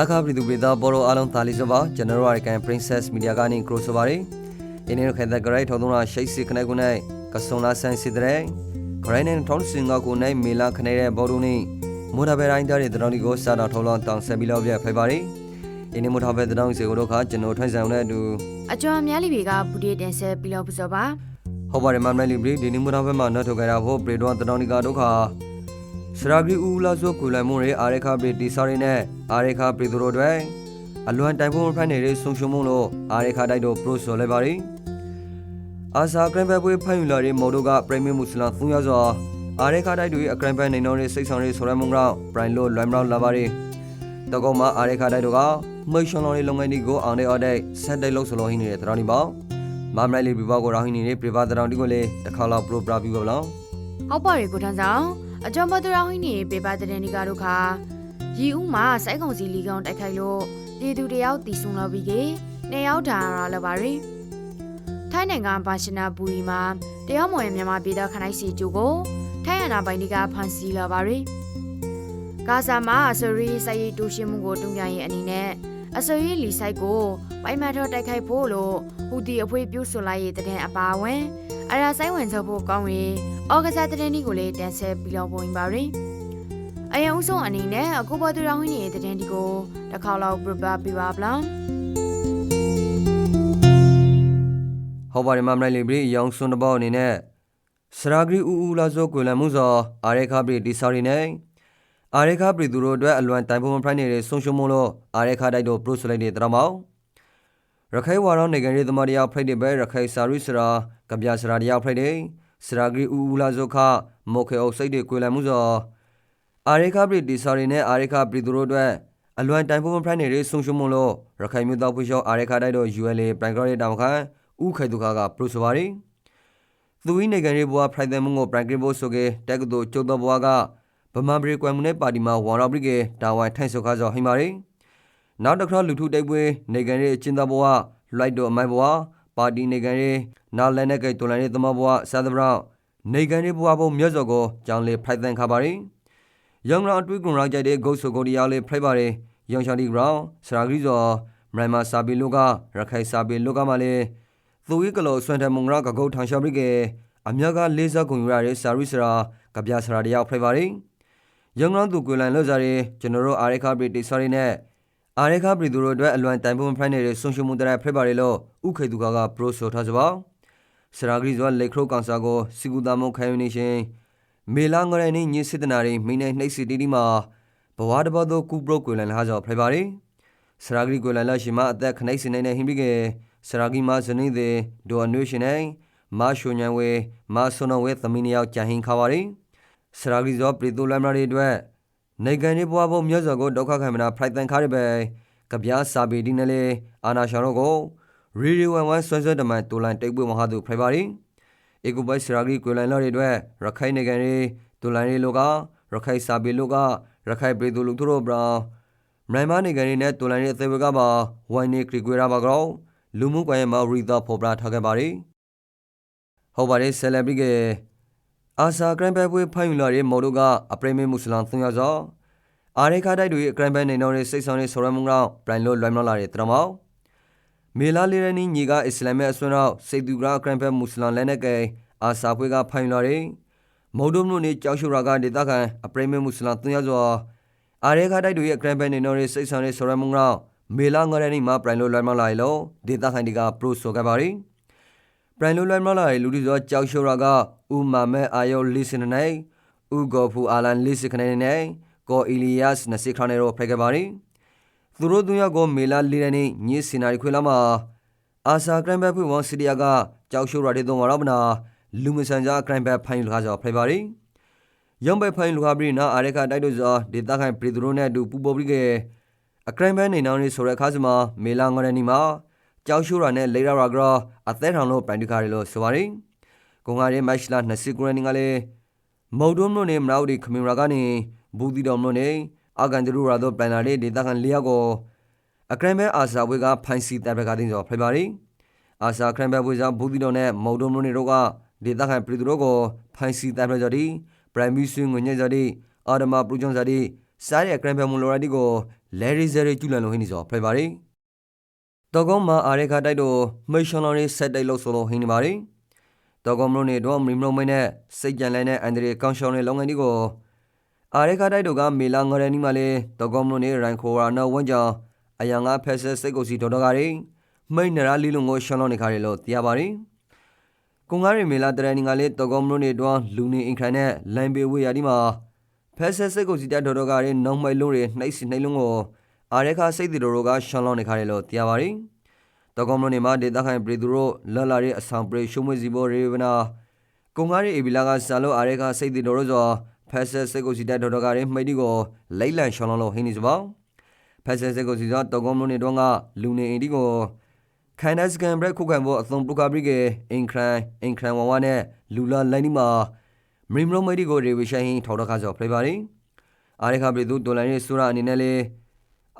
ရခပြည်သူပြည်သားဘောရောအားလုံးတာလီဆိုပါကျွန်တော်တို့ရကန် Princess Media ကနေကရိုဆိုပါရီအင်းရခဲတဲ့ဂရိုက်ထောင်းတော့ရှိတ်စီခနဲ့ကိုနဲ့ကဆုံလာဆန်စီတဲ့ဂရိုင်းနဲ့ထောင်းစင်ကကိုနဲ့မေလာခနေတဲ့ဘော်ဒူနေမိုတာဘဲတိုင်းတဲ့တဲ့တော်ဒီကိုစာတော်ထောင်းလောင်းတောင်ဆက်ပြီးတော့ပြဖိုက်ပါရီအင်းမိုတာဘဲတောင်စီကိုတော့ခါကျွန်တော်ထွန်းဆောင်တဲ့အတူအကျော်အများလီတွေကဘူဒီတင်ဆက်ပြီးတော့ပစောပါဟုတ်ပါတယ်မမ်နယ်လီဘရီဒီနီမိုတာဘဲမှာနော်ထုတ်ကြတာဖို့ပရီတော့တောင်ဒီကဒုက္ခ စရာဂရီဦးလာဆိုကိုလမှုရဲအာရခပရီတီစာရီနဲ့အာရခပရီတို့တွေအလွန်တိုင်ဖို့ဖိုင်နေတဲ့ဆုံရှုံမှုလို့အာရခတိုက်တို့ပရိုဆိုလိုက်ပါရီအာစာဂရန်ဘဲပွဲဖိုင်ယူလာတဲ့မော်ဒိုကပရီမီယံမွတ်စလမ်သုံးရစွာအာရခတိုက်တို့ရဲ့အဂရန်ဘဲနေနော်ရဲ့စိတ်ဆောင်ရေးဆိုရမှုကပရိုင်လိုလွမ်ရောလာပါရီတကောမှာအာရခတိုက်တို့ကမိတ်ရှွန်လော်ရဲ့လုပ်ငန်းတွေကိုအောင်တဲ့အော်တဲ့ဆက်တိုက်လို့ဆိုလို့ဟင်းနေတဲ့တရောင်းဒီပေါ့မမ်လိုက်လီဘီဘောကိုရောင်းဟင်းနေတဲ့ပြပါတရောင်းဒီကိုလေတစ်ခါလောက်ပရိုပရာပြီးပါလားဟုတ်ပါရီကိုထန်းဆောင် အကျော်မတူရောင်းဟင်းနေပေပါတဲ့နေကတို့ခါရီဦးမှာစိုက်ကုံစီလီကောင်တိုက်ခိုက်လို့ပြည်သူတယောက်တီဆုံလာပြီးကေနှစ်ယောက်ဒါရလာပါရီထိုင်းနိုင်ငံဘာရှင်နာဘူရီမှာတရားမဝင်မြန်မာပြည်သားခနိုင်စီကျူကိုထိုင်းရနာပိုင်ဒီကဖန်စီလာပါရီဂါဇာမှာအစရီစိုက်ရည်တူရှင်မှုကိုတုံ့ပြန်ရင်အနေနဲ့အစရီလီဆိုင်ကိုပိုင်မတ်ထောတိုက်ခိုက်ဖို့လို့ဟူတီအဖွေးပြုဆိုလိုက်ရတဲ့အပါအဝင် အရာဆိုင်ဝင်စောဖို့ကောင်းရင်ဩဂဇာတတဲ့နေ့ကိုလည်းတန်ဆက်ပြီးတော့ပုံပါရင်အရင်ဦးဆုံးအနေနဲ့အခုပေါ်သူတော်ဟင်းနေတဲ့တဲ့ဒီကိုတစ်ခါလောက်ပြပပြပါဗလားဟုတ်ပါတယ်မမ်လိုက်လီဘရီရောင်စွန်တဘောအနေနဲ့စရာဂရီဦးဦးလာဆိုကွေလမှုစောအာရခပရီဒီစာရီနဲ့အာရခပရီသူတို့အတွက်အလွန်တိုင်ပုံဖိုင်နေတဲ့ဆုံရှုံမလို့အာရခတိုက်တို့ပရိုစလိုက်တဲ့တရမောင် ရခိုင်ဝါရောနေကန်ရီသမတရားဖိုက်တဲ့ဘဲရခိုင်စာရီစရာကဗျာစရာတရားဖိုက်တဲ့စရာဂရီဦးဦးလာဆိုခမောခေအောင်စိတ်တွေကွေလမှုစောအာရခပရီဒီစာရီနဲ့အာရခပရီသူတို့အတွက်အလွန်တိုင်ပုံဖိုင်နေတဲ့ဆုံရှုံမလို့ရခိုင်မြို့သားဖွေးရှောအာရခတိုက်တို့ ULA ပရိုင်ဂရတာမခိုင်ဥခိုင်ဒုခကပရိုဆိုပါရီသူဝိနေကန်ရေဘွားဖရိုင်တယ်မုံကိုပရိုင်ဂရဘိုဆိုကေတက်ကတိုကျုံတော်ဘွားကဗမာပရိကွမ်မုန်ပါတီမှာဝါရပရိကေတာဝိုင်ထိုင်ဆောခါစောဟိမာရီ နောက်တစ်ခါလူထုတိုက်ပွဲနေကန်ရေအချင်းသားဘွားလိုက်တော့အမိုင်ဘွားပါတီနေကန်ရေနာလန်နဲ့ကေတော်လန်ရေသမဘွားဆာသဘရောင်းနေကန်ရေဘွားဘုံမြတ်စော်ကိုကြောင်းလေဖရိုင်တန်ခါပါရီယောင်ရာအတွင်းကွန်ရာကြတဲ့ဂုတ်ဆိုကိုဒီယာလေဖရိုက်ပါရီယောင်ချာဒီဂရောင်းစရာဂရီဇော်မရိုင်မာစာပီလိုကရခိုင်စာပီလိုကမှလည်းသူဝိကလောဆွမ်တမုံရာကကုတ်ထောင်ရှာပရိကေအမြကလေးစားကုန်ရတဲ့စာရိစရာကပြစရာတယောက်ဖိပါရီယုံငန်းသူကွေလန်လော့စားရီကျွန်တော်တို့အာရခပရိတိဆရီနဲ့ အာရခပရိသူတို့အတွက်အလွန်တိုင်ပုံဖိုင်နေတဲ့ဆွန်ရှုံမှုတရဖိပါရီလို့ဥခေသူကကပရိုဆိုထားစပါစရာဂရီဇွာလေခရိုကောင်ဆာကိုစီကူတာမုံခိုင်ယူနေရှင်မေလာငရနေညစစ်တနာရီမိနေနှိပ်စီတီတီမှာဘဝတဘောသောကူပရိုကွေလန်လာကြောဖိပါရီစရာဂရီကွေလန်လာရှိမအသက်ခနိုင်စနေနေဟင်ပြီးကေစရာဂီမာဇနီတဲ့ဒိုအနွေရှင်နိုင်မာရှုံညံဝဲမာဆွန်နဝဲသမီးနှစ်ယောက်ကြံဟင်ခါပါရီစရာဂီဇောပရီတိုလမ်နာတွေအတွက် နိုင်ငံရေးဘွားဘုံမြတ်စွာကိုဒုက္ခခံမနာဖရိုက်တန်ခါရပဲကဗျာစာပေဒီနလေအာနာရှာရောကိုရီရီဝမ်ဝမ်ဆွမ်းဆွမ်းတမန်တူလန်တိတ်ပွေမဟာသူဖရိုက်ပါရီဧကုပိုက်စရာဂီကွေလန်လော်တွေအတွက်ရခိုင်နိုင်ငံရေးတူလန်ရေးလောကရခိုင်စာပေလောကရခိုင်ပရီတိုလူထရိုဘရာမြန်မာနိုင်ငံရေးနဲ့တူလန်ရေးအသေးဝကပါဝိုင်းနေခရီကွေရာပါကောလူမှုကွန်ရက်မှာရီသာဖော်ပြထားခဲ့ပါတယ်။ဟုတ်ပါတယ်ဆယ်လဘရီက အာဆာဂရန်ဘဲပွဲဖိုင်ယူလာတဲ့မော်ဒိုကအပရမီမွတ်စလမ်သုံးရသောအာရေခါတိုက်တွေဂရန်ဘဲနေနော်ရဲ့စိတ်ဆောင်တဲ့ဆော်ရမုံကောင်ပရိုင်လိုလွမ်နော်လာတဲ့တရမောင်မေလာလီရနီညီကအစ္စလာမ်ရဲ့အစွန်းရောက်စိတ်သူကဂရန်ဘဲမွတ်စလမ်လဲနဲ့ကဲအာဆာပွဲကဖိုင်ယူလာတဲ့မော်ဒိုမြို့နေကြောက်ရှုရာကဒေသခံအပရမီမွတ်စလမ်သုံးရသောအာရေခါတိုက်တွေရဲ့ဂရန်ဘဲနေနော်ရဲ့စိတ်ဆောင်တဲ့ဆော်ရမုံကောင်မေလာငရနီမှာပရိုင်လိုလွမ်နော်လာလို့ဒေတာခိုင်ဒီကပရိုဆိုခဲ့ပါရီ ပရိုင်လိုလွမ်နော်လာလူဒီဇောကြောက်ရှိုရာကဥမာမဲအာယောလီစနနိုင်ဥဂောဖူအာလန်လီစခနေနိုင်ကိုအီလီယတ်နစီခရနေရောဖခဲ့ပါရီသူတို့သူရကိုမေလာလီရနီညစ်စင်နာရီခွေလာမှာအာဆာဂရန်ဘက်ဖွဝန်စီဒီယာကကြောက်ရှိုရာတဲ့တော့ရမနာလူမဆန်ဂျာဂရန်ဘက်ဖိုင်လူခါကြောဖခဲ့ပါရီယုံဘက်ဖိုင်လူခါဘရီနာအာရခတိုက်တို့ဇောဒေတာခိုင်ပရီသူတို့နဲ့အတူပူပေါ်ပြီးခဲ့အကရန်ဘဲနေနောင်းလေးဆိုတဲ့အခါစမှာမေလာငရနီမှာ ကြောက်ရှိုးရာနဲ့လေရာရာဂရာအသက်ထောင်လို့ပန်တူခါရီလို့ဆိုပါရီကုံငါရဲမက်ရှလာ20ကရနီကလေးမော်ဒုံလို့နေမရောက်ဒီခမင်ရာကနေဘူဒီတော်လို့နေအကန်ဒရူရာတော့ပန်လာလေးဒေတာကန်လျာကိုအကရန်ဘဲအာဆာဝေကဖိုင်စီတပ်ဘကတင်းဆိုဖိပါရီအာဆာခရန်ဘဲဝေစာဘူဒီတော်နဲ့မော်ဒုံလို့နေတော့ကဒေတာကန်ပရီသူတို့ကိုဖိုင်စီတပ်ဘကြဒီပရိုင်မီဆွေငွေညက်ကြဒီအာဒမာပရူဂျွန်ကြဒီစားတဲ့ဂရန်ဖယ်မူလိုရာတီကိုလဲရီဇယ်ရီကျူလန်လိုဟင်းနေစောဖိုင်ပါရီ တော့ကောမှာအာရခတိုက်တော့မေရှွန်လော်ရီဆက်တိုက်လို့ဆိုလို့ဟင်းနေပါရီတော့ကောမလို့နေတော့မရီမလုံးမင်းနဲ့စိတ်ကြံလဲနဲ့အန်ဒရီကောင်ရှောင်းရဲ့လုပ်ငန်းဒီကိုအာရခတိုက်တော့ကမေလာငရနီမလေးတော့ကောမလို့နေရိုင်ခိုရာနော်ဝန်ကြောင့်အယံငါဖက်ဆက်စိတ်ကိုစီတော်တော်ကရီမိတ်နရာလီလုံကိုရှောင်းလောနေခါရလို့တရားပါရီကွန်ကားရီမေလာတရနီငါလေးတော်ကောမလို့နေတွန်းလူနေအင်ခရနဲ့လိုင်းပေဝေယာဒီမှာဖက်ဆက်စစ်ကိုစီတတော်တော်ကရင်နောင်မိုင်လုံးတွေနှိုက်စီနှိုက်လုံးကို အာရခစိတ်တီတော်တော်ကရှောင်းလောင်းနေခါတယ်လို့တရားပါရီတော်ကောမလို့နေမှာဒေတာခိုင်ပရီသူတို့လာလာရဲ့အဆောင်ပရိရှုံးမွေစီဘောရေဝနာကွန်ကားရီအေဘီလာကဆာလို့အာရခစိတ်တီတော်တော်ဆိုဖက်ဆက်စစ်ကိုစီတတော်တော်ကရင်မိတ်ဒီကိုလိုက်လန်ရှောင်းလောင်းလို့ဟင်းနေစပေါ့ဖက်ဆက်စစ်ကိုစီတော့တော်ကောမလို့နေတွန်းကလူနေအင်ဒီကိုခိုင်နက်စကန်ဘရက်ခုခံဖို့အသွင်ပလူကာဘရီကအင်ခရန်အင်ခရန်ဝဝနဲ့လူလာလိုင်းဒီမှာမရီမလိုမဒီကိုရေဝရှိုင်းထောက်တော့ခါဆိုဖလေပါရီအာရခဘရီသူဒေါ်လာရဲ့ဆူရာအနေနဲ့လေ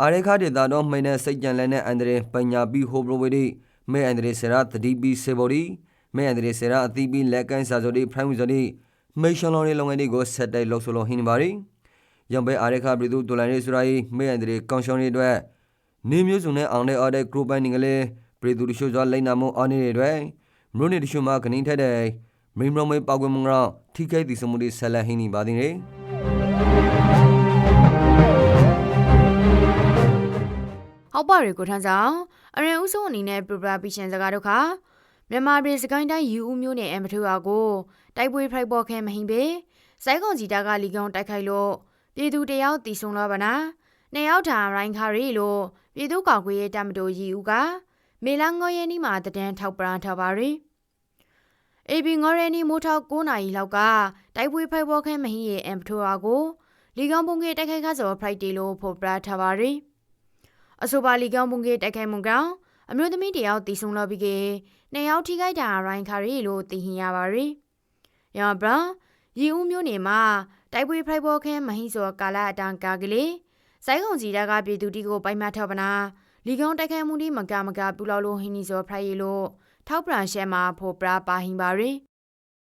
အာရခဒေတာတော့မိန်နဲ့စိတ်ကြံလဲနဲ့အန်ဒရီပညာပီဟိုဘရိုဝေဒီမဲအန်ဒရီဆရာတတိပီဆေဘော်ဒီမဲအန်ဒရီဆရာအသီပီလက်ကန်စာဆိုဒီပရိုင်ဝီဆိုဒီမေရှန်လော်ရဲ့လုပ်ငန်းတွေကိုဆက်တိုက်လုပ်ဆိုလို့ဟင်းနေပါရီရံပဲအာရခဘရီသူဒေါ်လာရဲ့ဆူရာရဲ့မဲအန်ဒရီကောင်ရှောင်းရဲ့အတွက်နေမျိုးစုံနဲ့အောင်တဲ့အော်တဲ့ဂရုပိုင်နေကလေးပြည်သူတချို့စွာလိမ့်နာမှုအားနည်းတွေမြို့နယ်တချို့မှာခင်းထက်တဲ့မိမရုံမေပောက်ကွယ်မှုတော့ထိခိုက်သည်စမှုတွေဆက်လက်ဟင်းနေပါသေးတယ် ဟုတ်ပါရေကိုထန်းဆောင်အရင်ဦးဆုံးအနေနဲ့ပရပရာပီရှင်စကားတို့ခါမြန်မာပြည်စကိုင်းတိုင်းယူဦးမျိုးနဲ့အမထူအားကိုတိုက်ပွဲဖိုက်ပေါ်ခဲမဟင်းပေစိုက်ကွန်ဂျီတာကလီကောင်တိုက်ခိုက်လို့ပြည်သူတယောက်တီဆုံလာပါနာနှစ်ယောက်ထာရိုင်းခါရီလို့ပြည်သူ့ကောက်ကွေးရဲ့တမတိုရီဦးကမေလာငေါ်ရဲနီးမှာတဒန်းထောက်ပရာထောက်ပါရီအေဘီငေါ်ရဲနီမိုးထောက်9နာရီလောက်ကတိုက်ပွဲဖိုက်ပေါ်ခဲမဟင်းရဲ့အမထူအားကိုလီကောင်ပုံကေတိုက်ခိုက်ခါစောဖရိုက်တီလို့ဖော်ပြထားပါရီ အဆိုပါလီကောင်မုန်ကေတိုက်ခိုက်မှုကောင်အမျိုးသမီးတယောက်တည်ဆုံလာပြီးကနှစ်ယောက်ထိခိုက်တာရိုင်းခါရီလို့သိဟင်ရပါရီ။ရောဘရရီဦးမျိုးနေမှာတိုက်ပွဲဖိုက်ပေါ်ခဲမဟိစောကာလာအတန်ကာကလေးစိုင်းကုန်ကြီးတာကပြည်သူတီကိုပိုင်မထောက်ပနာလီကောင်တိုက်ခိုက်မှုဒီမကမကပူလောက်လို့ဟင်းနီစောဖရိုက်ရီလို့ထောက်ပရန်ရှဲမှာဖော်ပရာပါဟင်ပါရီ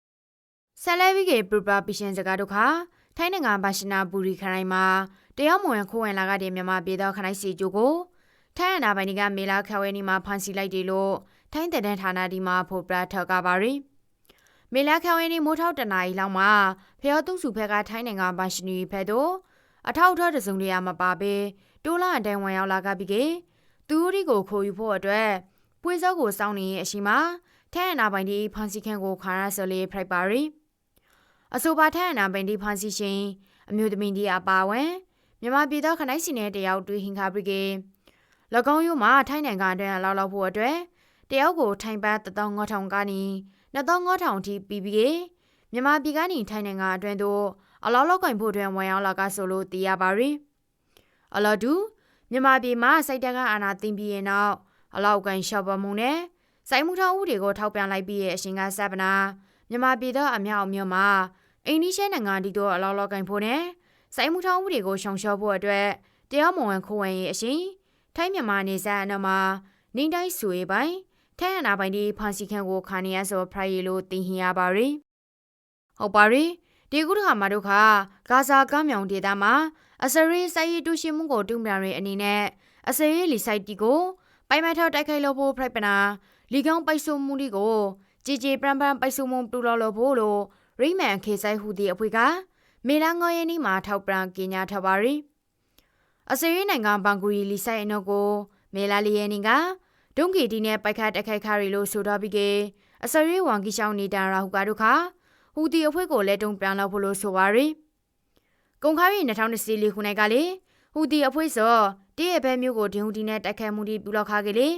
။ဆယ်လဲဝီကေပူပရာပီရှင်စကားတို့ခါ ထိုင်းနိုင်ငံဘာရှင်နာဘူရီခရိုင်မှာတရားမဝင်ခိုးဝင်လာကတဲ့မြန်မာပြည်သားခနိုင်စီကျိုကိုထိုင်းအနာပိုင်တွေကမေလာခွဲနီမှာဖမ်းဆီးလိုက်တယ်လို့ထိုင်းတဲ့တဲ့ဌာနဒီမှာဖော်ပြထောက်ကပါရီမေလာခွဲနီမိုးထောက်တနာရီလောက်မှာဖျော်သူစုဖက်ကထိုင်းနိုင်ငံဘာရှင်နီဖက်တို့အထောက်အထားတစုံတရာမပါဘဲတိုးလာအတန်ဝင်ရောက်လာကပြီးကေသူရီကိုခိုးယူဖို့အတွက်ပွေးစောကိုစောင်းနေရဲ့အရှိမှာထိုင်းအနာပိုင်ဒီဖမ်းဆီးခန့်ကိုခါရဆလေးဖရိုက်ပါရီ အဆိုပါထိုင်းအနာပိုင်ဒီဖမ်းဆီးရှင်အမျိုးသမီးဒီအပါဝင်မြန်မာပြည်သားခနိုင်စီနယ်တယောက်တွေ့ဟင်ခါပရိကေ၎င်းယူမှာထိုင်းနိုင်ငံအတွင်းလောက်လောက်ဖို့အတွက်တယောက်ကိုထိုင်းပတ်15000ကနေ25000ထိပြီးပြီးမြန်မာပြည်ကနေထိုင်းနိုင်ငံအတွင်းသို့အလောက်လောက်ကင်ဖို့အတွက်ဝင်ရောက်လာကဆိုလို့သိရပါရီအလော်တူမြန်မာပြည်မှာစိုက်တက်ကအာနာသိမ့်ပြီးရင်တော့အလောက်ကန်ရှော့ပမှုနဲ့စိုက်မှုထောင်ဥတွေကိုထောက်ပြန်လိုက်ပြီးရဲ့အရှင်ကစပနာမြန်မာပြည်သားအမြောက်အမြတ်မှာ အိန္ဒိရှနိုင်ငံတီတို့အလောက်လောက်ကင်ဖို့နဲ့စိုက်မှုထောင်ဥတွေကိုရှောင်လျှော့ဖို့အတွက်တရားမဝင်ခိုးဝင်ရေးအရှင်ထိုင်းမြန်မာနေဆက်အနမှာနေတိုင်းဆွေပိုင်ထိုင်းအနာပိုင်ဒီဖန်စီခန့်ကိုခါနေရဆိုဖရိုင်လိုတင်ဟင်ရပါရီဟုတ်ပါရီဒီကုတခါမှာတို့ခါဂါဇာကမ်းမြောင်ဒေသမှာအစရေးစိုက်ရည်တူရှိမှုကိုတုံ့ပြန်ရတဲ့အနေနဲ့အစရေးလီဆိုင်တီကိုပိုင်မထောက်တိုက်ခိုက်လို့ဖို့ဖရိုက်ပနာလီကောင်ပိုက်ဆိုမှုဒီကိုကြည်ကြည်ပန်းပန်းပိုက်ဆိုမှုတူလော်လို့ဖို့လို့ ရိမန်ခေဆိုင်ဟူဒီအဖွေကမေလာငေါ်ရဲ့နီမှာထောက်ပံကင်ညာထပါရီအစရီနိုင်ငံဘန်ဂူရီလီဆိုင်အနော့ကို မေလာလီရဲ့နီကဒုံကီတီနဲ့ပိုက်ခတ်တက်ခိုက်ခါရီလို့ဆိုတော့ပြီးကေအစရီဝန်ကီရှောင်းနေတာရာဟုကတို့ခါဟူတီအဖွဲကိုလည်းတုံပြန်လောက်ဖို့လို့ဆိုပါရီကုံခါရီ2024ခုနှစ်ကလေဟူတီအဖွဲစောတည့်ရဲ့ဘဲမျိုးကိုဒင်းဟူတီနဲ့တိုက်ခိုက်မှုဒီပူလောက်ခါကေလေ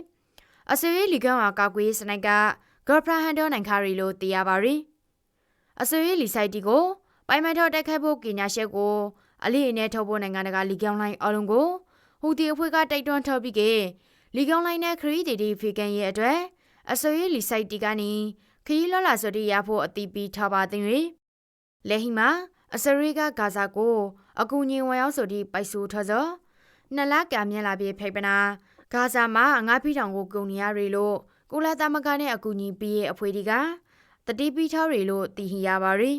အစရီလီကန်ဟာကောက်ကွေးစနိုက်ကဂေါ်ဖရာဟန်ဒေါနိုင်ခါရီလို့သိရပါရီ အစရီလီဆိုင်တီကိုပိုင်မထော်တိုက်ခိုက်ဖို့ကညာရှက်ကိုအလေးအနည်းထုတ်ဖို့နိုင်ငံတကာလီကောင်လိုင်းအလုံးကိုဟူတီအဖွဲ့ကတိုက်တွန်းထုတ်ပြီးကလီကောင်လိုင်းနဲ့ခရီးတီတီဖီကန်ရဲ့အတွက်အစိုးရလီစိုက်တီကနေခရီးလောလာဆိုတီရဖို့အတီးပြီးထားပါသည်၍လက်ဟီမှာအစရိကဂါဇာကိုအကူညီဝင်ရောက်ဆိုတီပိုက်ဆူထော်စောနှစ်လကမြင်လာပြီးဖိပနာဂါဇာမှာငါးဖီတောင်ကိုကုန်နေရရီလို့ကုလသမဂ္ဂနဲ့အကူအညီပေးရဲ့အဖွဲ့ဒီက တတိပီထော်ရီလို့တည်ဟရပါရီ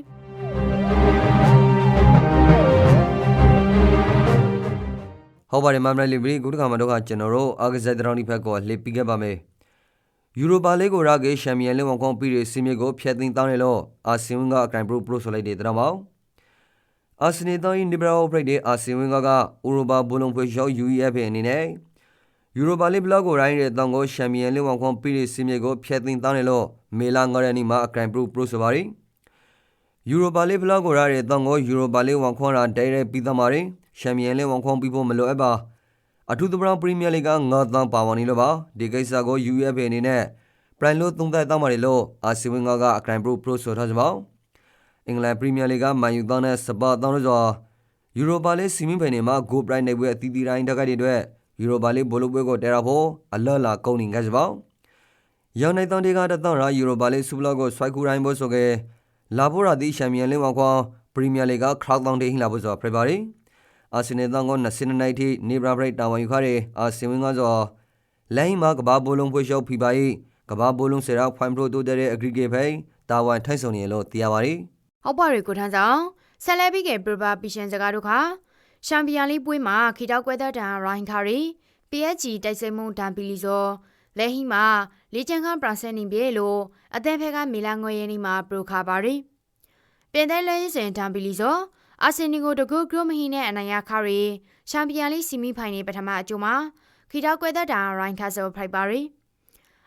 ဟုတ်ပါတယ်မမလေးဘီခုတစ်ခါမှတော့ကကျွန်တော်တို့အာဂဇက်တရောင်းဒီဖက်ကိုလှည့်ပြီးခဲ့ပါမယ်ယူရိုပါလေးကိုရကေရှမ်ပီယံလိဝန်ကွန်ပီရီစီမီကိုဖျက်သိမ်းတောင်းရလို့အာဆီဝင်းကအကင်ပရိုပရိုဆိုလိုက်တဲ့တရမောင်အာဆင်နယ်တိုင်းနီဘရာအိုပရိတ်တဲ့အာဆီဝင်းကကဥရောပဘူလုံးဖွေရှော UEFA အနေနဲ့ယူရိုပါလေးဘလော့ကိုရိုင်းတဲ့တောင်ကိုရှမ်ပီယံလိဝန်ကွန်ပီရီစီမီကိုဖျက်သိမ်းတောင်းရလို့ မေလာ9ရက်နေ့မှာအကင်ပရိုပရိုဆိုပါရီယူရိုပါလေးဘလော့ကိုရတဲ့တောင်ကိုယူရိုပါလေးဝန်ခွန်ရာဒိုင်ရက်ပြီးသားမာရီရှမ်ပီယံလိဝန်ခွန်ပြီးဖို့မလိုအပ်ပါအထူးသဖြင့်ပရီးမီယာလိဂ်ကငါးသန်းပါဝင်နေလို့ပါဒီကိစ္စကို UEFA အနေနဲ့ပရိုင်လို့သုံးသပ်တောင်းပါတယ်လို့အာဆီဝင်ကကအကရိုင်ပရိုပရိုဆိုထားကြပါအင်္ဂလန်ပရီးမီယာလိဂ်ကမန်ယူသောနဲ့စပါတောင်းလို့ဆိုယူရိုပါလိစီမီဖိုင်နေမှာဂိုပရိုင်နေပွဲအသီးသီးတိုင်းတက်ခိုက်တဲ့အတွက်ယူရိုပါလိဘောလုံးပွဲကိုတဲရဖို့အလော့လာကုန်နေကြကြပါ ရောင်နိုင်တောင်းတွေကတသောရာယူရိုပါလိစူပလော့ကိုဆွိုက်ကူတိုင်းဘောဆိုကေလာဖိုရာဒီချန်ပီယံလိဂ်ဝါခွန်ပရီးမီယာလိဂ်ကခရောက်တောင်းတေဟင်လာဘောဆိုဖေဗာရီအာဆင်နယ်တောင်က20နှစ်ထိနေဘရာဘရိတ်တာဝန်ယူခရဲအာဆင်ဝင်းကဆိုလိုင်းမှာကဘာဘိုလုံးဖွေးရှောက်ဖီပါ၏ကဘာဘိုလုံးစေရာဖိုင်ပရိုတိုတဲ့အဂရီဂေဖိတာဝန်ထိုက်ဆုံနေလို့သိရပါရီဟုတ်ပါရီကိုထန်းဆောင်ဆက်လက်ပြီးကပြပပီရှင်စကားတို့ခါရှမ်ပီယံလိပွဲမှာခီတောက်ကွဲတဲ့တန်ရိုင်းခါရီ PSG တိုက်စစ်မှုဒန်ပီလီဇော လဲဟီမှာလီချန်ခန်ပရဆန်နင်ပြေလို့အသင်းဖက်ကမီလာငွေရင်းနီမှာပရိုခါပါရီပြင်တဲ့လဲစင်ဒန်ပီလီဇောအာဆင်နီကိုတကူဂရုမဟီနဲ့အနိုင်ရခါရီရှမ်ပီယံလိစီမီဖိုင်နေပထမအကျိုးမှာခီတောက်ကွဲတဲ့တန်ရိုင်းခါဆောဖိုက်ပါရီ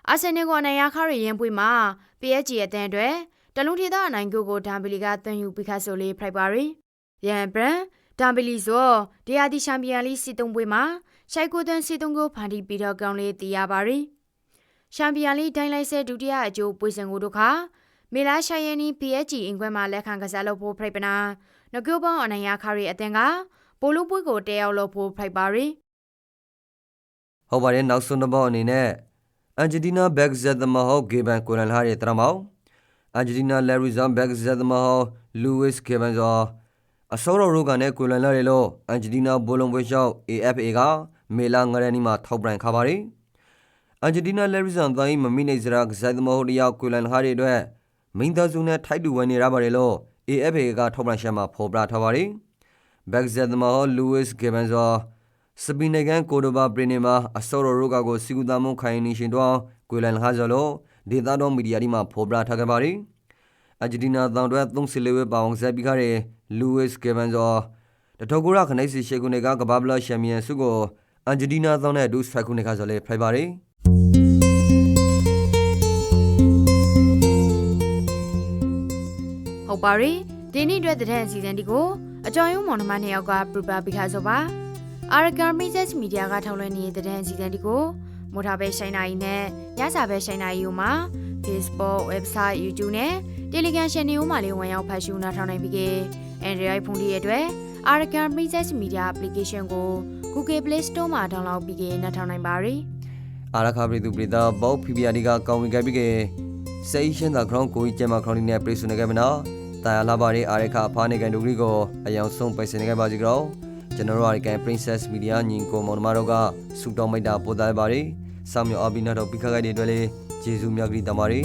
အာဆင်နီကိုအနိုင်ရခါရီရင်ပွေမှာ PSG အသင်းအတွက်တလုံးထေသားအနိုင်ကိုကိုဒမ်ဘီလီကသွန်ယူပြီးခတ်ဆိုလေးဖိုက်ပါရီရန်ဘရန်ဒမ်ဘီလီဇောတရားတီချန်ပီယံလိစီတုံးပွဲမှာရှိုက်ကိုသွန်စီတုံးကိုဖန်တီပြီးတော့ကောင်းလေးတည်ရပါရီ ချန်ပီယံလိဒိုင်းလိုက်ဆဲဒုတိယအကျိုးပွဲစဉ်ကိုတို့ခါမေလာရှိုင်ယန်နီ PSG အင်ကွဲမှာလက်ခံကစားလို့ဖို့ဖိုက်ပနာနဂိုဘောင်းအနိုင်ရခါရီအသင်းကပိုလုံးပွဲကိုတဲရောက်လို့ဖို့ဖိုက်ပါရီဟုတ်ပါတယ်နောက်ဆုံးတစ်ပေါက်အနေနဲ့အန်ဂျီတီးနားဘက်ဇက်သမဟောဂေဘန်ကိုလန်လာရဲ့တရမောင်အန်ဂျီတီးနားလယ်ရီဇန်ဘက်ဇက်သမဟောလူးဝစ်ဂေဘန်ဇောအစောရရိုကနေကိုလန်လာရဲ့လို့အန်ဂျီတီးနားဘိုလုံးပွဲရှောက် AFA ကမေလာငရနီမှာထောက်ပံ့ခါပါရီ အန်ဂျီတီးနားလယ်ရီဇန်တိုင်းမမီနေစရာဂဇက်သမဟောတယောက်ကိုလန်လာရဲ့အတွက်မိန်သားစုနဲ့ထိုက်တူဝင်နေရပါတယ်လို့ AFA ကထောက်ပံ့ရှမ်းမှာဖော်ပြထားပါရီဘက်ဇက်သမဟောလူးဝစ်ဂေဘန်ဇောစပင်နိုင်ငံကိုဒိုဘာပရီနီမာအစောရရိုကာကိုစီကူတာမုန်ခိုင်နေရှင်တော့ကွေလန်ဟာဇလိုဒေတာတော်မီဒီယာဒီမှာဖော်ပြထားခဲ့ပါရီအဂျီတီနာတောင်တွဲ3စီလေဝဲပါအောင်ဇက်ပြီးခရဲလူးဝစ်ကေဗန်ဇောတထောကူရခနိုင်စီရှေကုနေကကဘာဘလချန်ပီယံစုကိုအဂျီတီနာတောင်နဲ့ဒူးစဖက်ခုနေကဇောလေဖိုင်ပါရီ ဟုတ်ပါရီဒီနေ့အတွက်တဲ့အစီအစဉ်ဒီကိုအကြောင်းရုံးမောင်နှမနှစ်ယောက်ကပြပပြီးခါဆိုပါအာရဂန်မီဇက်မီဒီယာကထုတ်လွှင့်နေတဲ့တဲ့အစီအစဉ်ဒီကိုမိုတာဘဲရှိုင်းနိုင်နဲ့ညစာဘဲရှိုင်းနိုင်ယူမှာ Facebook website YouTube နဲ့ Telegram channel မှာလေးဝင်ရောက်ဖတ်ရှုနားထောင်နိုင်ပြီးက Android ဖုန်းလေးရဲ့အတွက် Argan Princess Media application ကို Google Play Store မှာ download ပြီးကနားထောင်နိုင်ပါရီအာရခပရီတူပရီတာဘောဖီပီယာဒီကကောင်းဝင်ခဲ့ပြီးကစေရှင်သာခရောင်းကိုကျမခရောင်းနေပရိစုနေခဲ့မနာ တာယာလာပါရီအာရခအဖာနေကန်ဒူဂရီကိုအယောင်ဆုံးပိုင်စင်နေခဲ့ပါစီကြောကျွန်တော်တို့အရိကန် Princess Media ညီကိုမောင်နှမတို့ကစူတောင်းမိတ်တာပို့သားပါရီစောင့်မြော်အဘိနာတော့ပိခခိုက်တွေအတွက်လေးကျေးဇူးများကြီးတင်ပါတယ်